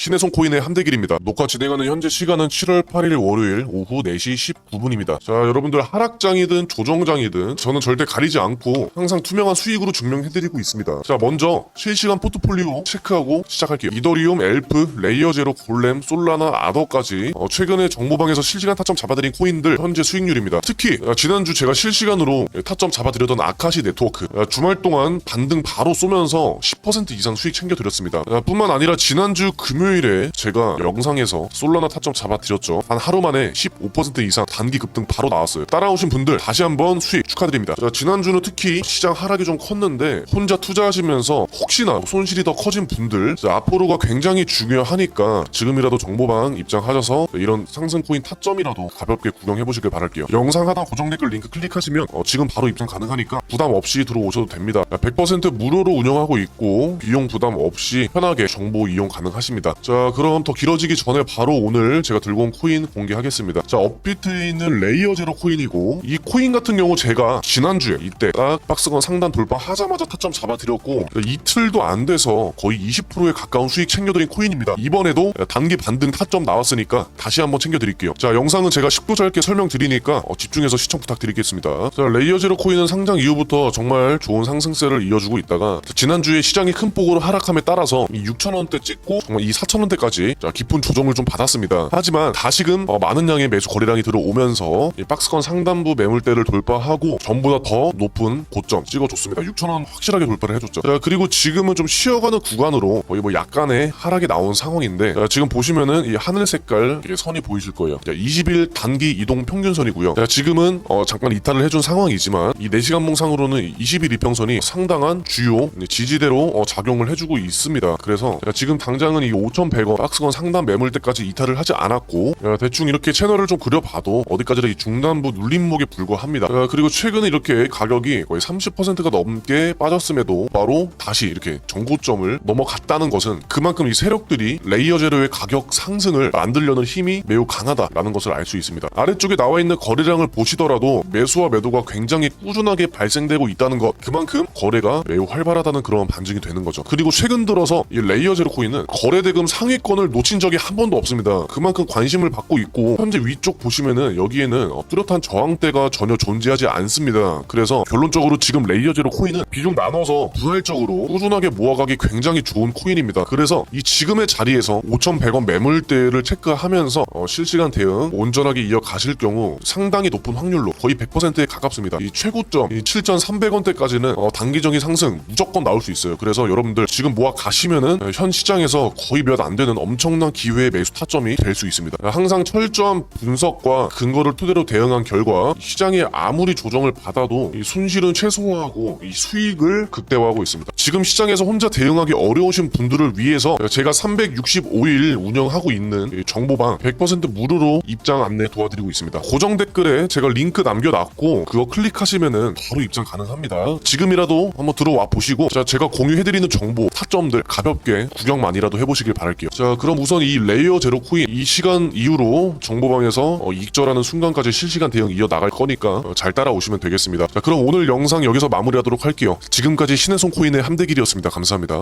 신혜성 코인의 함대길입니다. 녹화 진행하는 현재 시간은 7월 8일 월요일 오후 4시 19분입니다. 자, 여러분들 하락장이든 조정장이든 저는 절대 가리지 않고 항상 투명한 수익으로 증명해드리고 있습니다. 자, 먼저 실시간 포트폴리오 체크하고 시작할게요. 이더리움, 엘프, 레이어제로, 골렘, 솔라나, 아더까지 어, 최근에 정보방에서 실시간 타점 잡아드린 코인들 현재 수익률입니다. 특히 아, 지난주 제가 실시간으로 타점 잡아드렸던 아카시 네트워크 아, 주말 동안 반등 바로 쏘면서 10% 이상 수익 챙겨드렸습니다. 아, 뿐만 아니라 지난주 금요일 에 제가 영상에서 솔라나 타점 잡아드렸죠. 한 하루 만에 15% 이상 단기 급등 바로 나왔어요. 따라오신 분들 다시 한번 수익 축하드립니다. 자, 지난주는 특히 시장 하락이 좀 컸는데 혼자 투자하시면서 혹시나 손실이 더 커진 분들 자, 앞으로가 굉장히 중요하니까 지금이라도 정보방 입장하셔서 이런 상승 코인 타점이라도 가볍게 구경해 보시길 바랄게요. 영상 하단 고정 댓글 링크 클릭하시면 어, 지금 바로 입장 가능하니까 부담 없이 들어오셔도 됩니다. 100% 무료로 운영하고 있고 비용 부담 없이 편하게 정보 이용 가능하십니다. 자 그럼 더 길어지기 전에 바로 오늘 제가 들고 온 코인 공개하겠습니다. 자 업비트에 있는 레이어 제로 코인이고 이 코인 같은 경우 제가 지난주에 이때 딱 박스건 상단 돌파하자마자 타점 잡아드렸고 이틀도 안 돼서 거의 20%에 가까운 수익 챙겨드린 코인입니다. 이번에도 단기 반등 타점 나왔으니까 다시 한번 챙겨드릴게요. 자 영상은 제가 10분 짧게 설명드리니까 어, 집중해서 시청 부탁드리겠습니다. 자 레이어 제로 코인은 상장 이후부터 정말 좋은 상승세를 이어주고 있다가 지난주에 시장이 큰 폭으로 하락함에 따라서 6천원대 찍고 정말 이4 천원대까지 깊은 조정을 좀 받았습니다. 하지만 다시금 어, 많은 양의 매수 거래량이 들어오면서 이 박스권 상단부 매물대를 돌파하고 전보다 더 높은 고점 찍어줬습니다. 6천원 확실하게 돌파를 해줬죠. 자, 그리고 지금은 좀 쉬어가는 구간으로 거의 뭐 약간의 하락이 나온 상황인데 자, 지금 보시면은 이 하늘 색깔 선이 보이실 거예요. 자, 20일 단기 이동 평균선이고요. 자, 지금은 어, 잠깐 이탈을 해준 상황이지만 이 4시간 봉 상으로는 20일 이평선이 상당한 주요 지지대로 어, 작용을 해주고 있습니다. 그래서 자, 지금 당장은 이 5,100원 박스권 상단 매물대까지 이탈을 하지 않았고 야, 대충 이렇게 채널을 좀 그려봐도 어디까지나 이 중단부 눌림목에 불과합니다. 야, 그리고 최근에 이렇게 가격이 거의 30%가 넘게 빠졌음에도 바로 다시 이렇게 정고점을 넘어갔다는 것은 그만큼 이 세력들이 레이어 제로의 가격 상승을 만들려는 힘이 매우 강하다라는 것을 알 수 있습니다. 아래쪽에 나와 있는 거래량을 보시더라도 매수와 매도가 굉장히 꾸준하게 발생되고 있다는 것 그만큼 거래가 매우 활발하다는 그런 반증이 되는 거죠. 그리고 최근 들어서 이 레이어 제로 코인은 거래 대금 상위권을 놓친 적이 한 번도 없습니다. 그만큼 관심을 받고 있고 현재 위쪽 보시면은 여기에는 어, 뚜렷한 저항대가 전혀 존재하지 않습니다. 그래서 결론적으로 지금 레이어 제로 코인은 비중 나눠서 부활적으로 꾸준하게 모아가기 굉장히 좋은 코인입니다. 그래서 이 지금의 자리에서 5,100원 매물대를 체크하면서 어, 실시간 대응 온전하게 이어가실 경우 상당히 높은 확률로 거의 100%에 가깝습니다. 이 최고점 이 7,300원대까지는 어, 단기적인 상승 무조건 나올 수 있어요. 그래서 여러분들 지금 모아 가시면은 어, 현 시장에서 거의 몇안 되는 엄청난 기회의 매수 타점이 될 수 있습니다. 항상 철저한 분석과 근거를 토대로 대응한 결과 시장이 아무리 조정을 받아도 이 손실은 최소화하고 이 수익을 극대화하고 있습니다. 지금 시장에서 혼자 대응하기 어려우신 분들을 위해서 제가 365일 운영하고 있는 이 정보방 100% 무료로 입장 안내 도와드리고 있습니다. 고정 댓글에 제가 링크 남겨놨고 그거 클릭하시면은 바로 입장 가능합니다. 지금이라도 한번 들어와 보시고 자 제가 공유해드리는 정보 타점들 가볍게 구경만이라도 해보시길 바 랄게요. 자 그럼 우선 이 레이어 제로 코인 이 시간 이후로 정보방에서 어, 익절하는 순간까지 실시간 대응 이어 나갈 거니까 어, 잘 따라오시면 되겠습니다. 자 그럼 오늘 영상 여기서 마무리하도록 할게요. 지금까지 신혜성 코인의 함대길이었습니다. 감사합니다.